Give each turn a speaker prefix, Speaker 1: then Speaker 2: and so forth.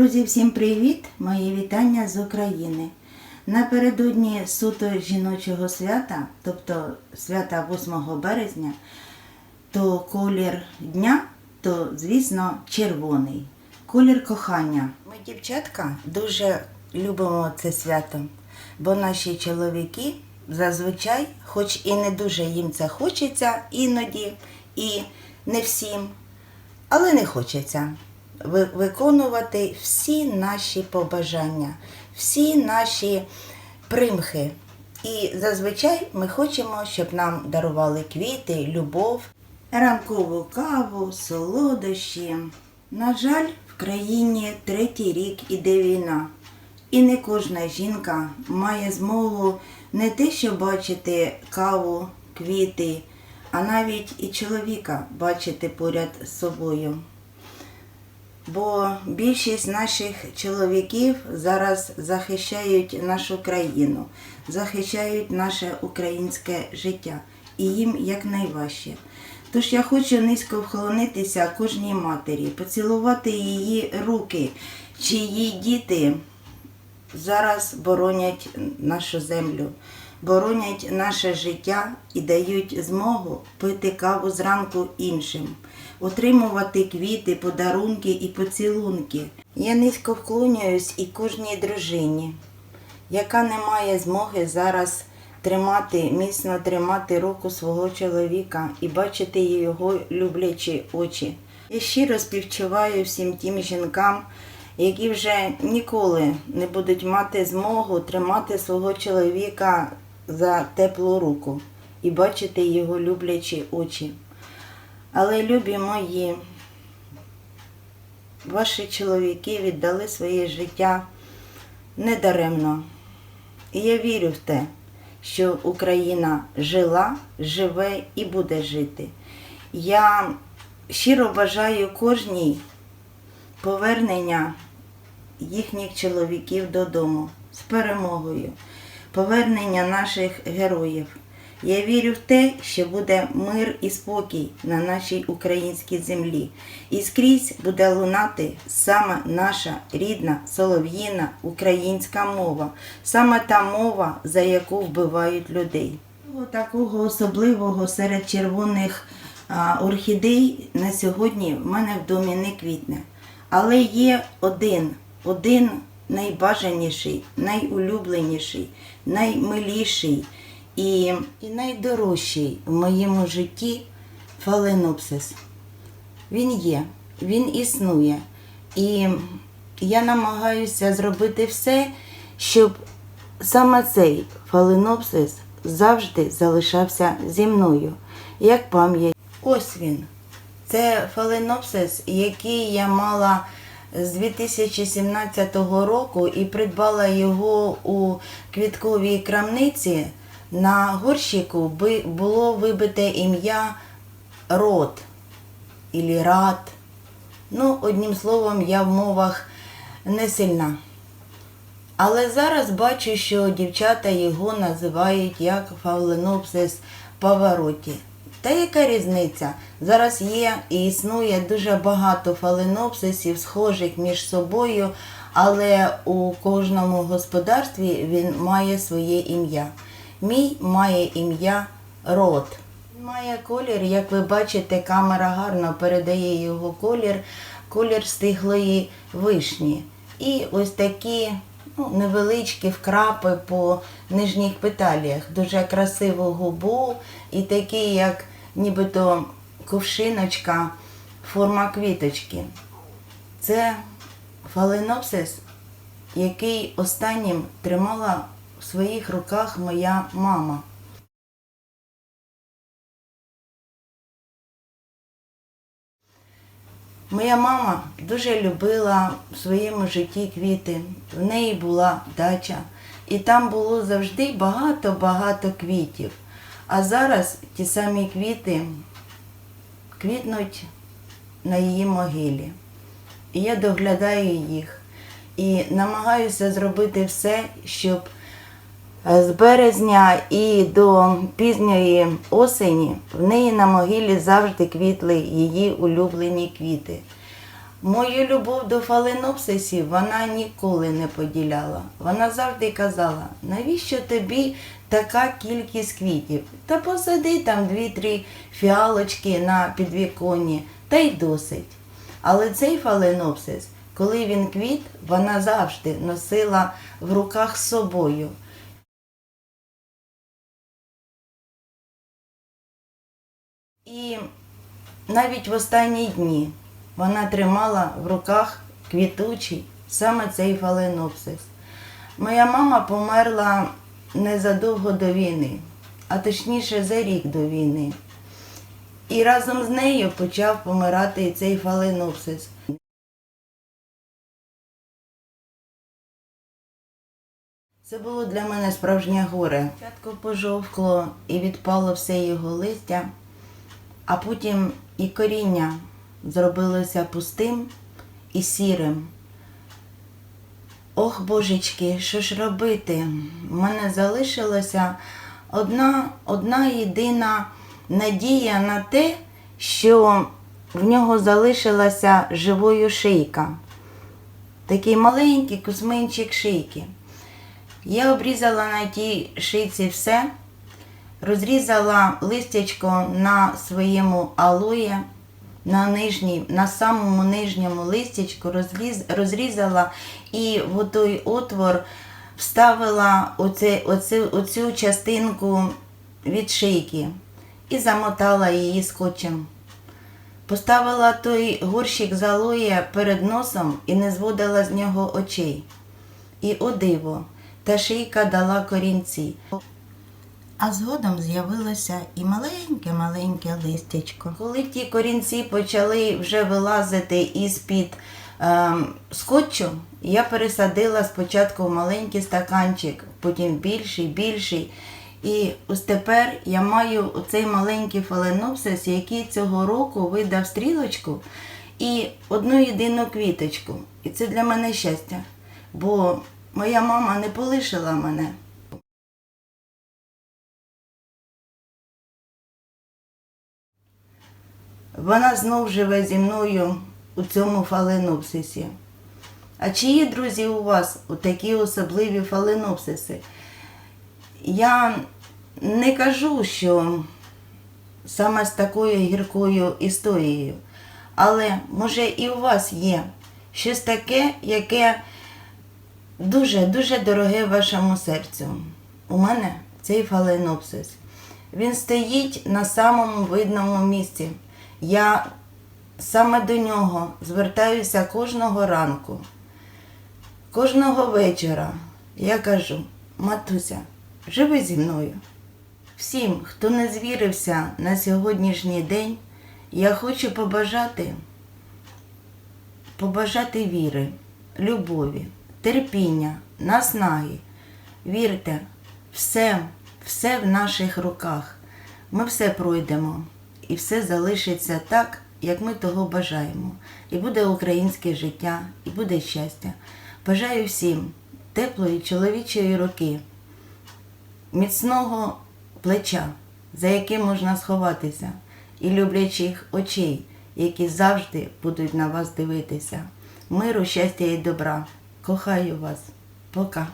Speaker 1: Друзі, всім привіт! Мої вітання з України. Напередодні суто жіночого свята, тобто свята 8 березня, то колір дня, то, звісно, червоний. Колір кохання. Ми, дівчатка, дуже любимо це свято, бо наші чоловіки зазвичай, хоч і не дуже їм це хочеться іноді, і не всім, але не хочеться виконувати всі наші побажання, всі наші примхи. І зазвичай ми хочемо, щоб нам дарували квіти, любов, ранкову каву, солодощі. На жаль, в країні третій рік іде війна. І не кожна жінка має змогу не те, що бачити каву, квіти, а навіть і чоловіка бачити поряд з собою. Бо більшість наших чоловіків зараз захищають нашу країну, захищають наше українське життя, і їм якнайважче. Тож я хочу низько вхолонитися кожній матері, поцілувати її руки, чиї діти зараз боронять нашу землю, боронять наше життя і дають змогу пити каву зранку іншим, отримувати квіти, подарунки і поцілунки. Я низько вклоняюсь і кожній дружині, яка не має змоги зараз тримати, міцно тримати руку свого чоловіка і бачити його люблячі очі. Я щиро співчуваю всім тим жінкам, які вже ніколи не будуть мати змогу тримати свого чоловіка за теплу руку і бачити його люблячі очі. Але любі мої, ваші чоловіки віддали своє життя недаремно. І я вірю в те, що Україна жила, живе і буде жити. Я щиро бажаю кожній повернення їхніх чоловіків додому з перемогою, повернення наших героїв. Я вірю в те, що буде мир і спокій на нашій українській землі. І скрізь буде лунати саме наша рідна солов'їна українська мова, саме та мова, за яку вбивають людей. Такого особливого серед червоних орхідей на сьогодні в мене в домі не квітне. Але є один, один найбажаніший, найулюбленіший, наймиліший і, і найдорожчий в моєму житті фаленопсис. Він є, він існує. І я намагаюся зробити все, щоб саме цей фаленопсис завжди залишався зі мною, як пам'ять. Ось він. Це фаленопсис, який я мала з 2017 року і придбала його у квітковій крамниці. На горщику було вибите ім'я Рот ілі Рад. Ну, одним словом, я в мовах не сильна. Але зараз бачу, що дівчата його називають як фауленопсис павароті. Та яка різниця? Зараз є і існує дуже багато фаленопсисів, схожих між собою, але у кожному господарстві він має своє ім'я. Мій має ім'я Рот. Він має колір, як ви бачите, камера гарно передає його колір, колір стиглої вишні. І ось такі ну, невеличкі вкрапи по нижніх петаліях. Дуже красиву губу і такі, як нібито ковшиночка, форма квіточки. Це фаленопсис, який останнім тримала в своїх руках моя мама. Моя мама дуже любила в своєму житті квіти. В неї була дача, і там було завжди багато-багато квітів. А зараз ті самі квіти квітнуть на її могилі. І я доглядаю їх і намагаюся зробити все, щоб з березня і до пізньої осені в неї на могилі завжди квітли її улюблені квіти. Мою любов до фаленопсисів вона ніколи не поділяла. Вона завжди казала, навіщо тобі така кількість квітів? Та посади там дві-три фіалочки на підвіконні, та й досить. Але цей фаленопсис, коли він квіт, вона завжди носила в руках з собою. І навіть в останні дні вона тримала в руках квітучий саме цей фаленопсис. Моя мама померла незадовго до війни, а точніше за рік до війни. І разом з нею почав помирати цей фаленопсис. Це було для мене справжнє горе. Спочатку пожовкло і відпало все його листя, а потім і коріння зробилося пустим і сірим. Ох, божечки, що ж робити? У мене залишилася одна, одна єдина надія на те, що в нього залишилася живою шийка. Такий маленький кузьминчик шийки. Я обрізала на тій шийці все, розрізала листячко на своєму алоє, на нижній, на самому нижньому листячку розріз, розрізала і в той отвор вставила оце, оцю, оцю частинку від шийки і замотала її скотчем. Поставила той горщик з алоє перед носом і не зводила з нього очей. І о диво, та шийка дала корінці. А згодом з'явилося і маленьке-маленьке листячко. Коли ті корінці почали вже вилазити із-під ем, скотчу, я пересадила спочатку в маленький стаканчик, потім більший, більший. І ось тепер я маю цей маленький фаленопсис, який цього року видав стрілочку і одну єдину квіточку. І це для мене щастя, бо моя мама не полишила мене. Вона знов живе зі мною у цьому фаленопсисі. А чи є, друзі, у вас такі особливі фаленопсиси? Я не кажу, що саме з такою гіркою історією, але може і у вас є щось таке, яке дуже-дуже дороге вашому серцю. У мене цей фаленопсис. Він стоїть на самому видному місці. Я саме до нього звертаюся кожного ранку, кожного вечора. Я кажу, матуся, живи зі мною. Всім, хто не звірився на сьогоднішній день, я хочу побажати, побажати віри, любові, терпіння, наснаги. Вірте, все, все в наших руках. Ми все пройдемо і все залишиться так, як ми того бажаємо. І буде українське життя, і буде щастя. Бажаю всім теплої чоловічої руки, міцного плеча, за яким можна сховатися, і люблячих очей, які завжди будуть на вас дивитися. Миру, щастя і добра. Кохаю вас. Пока.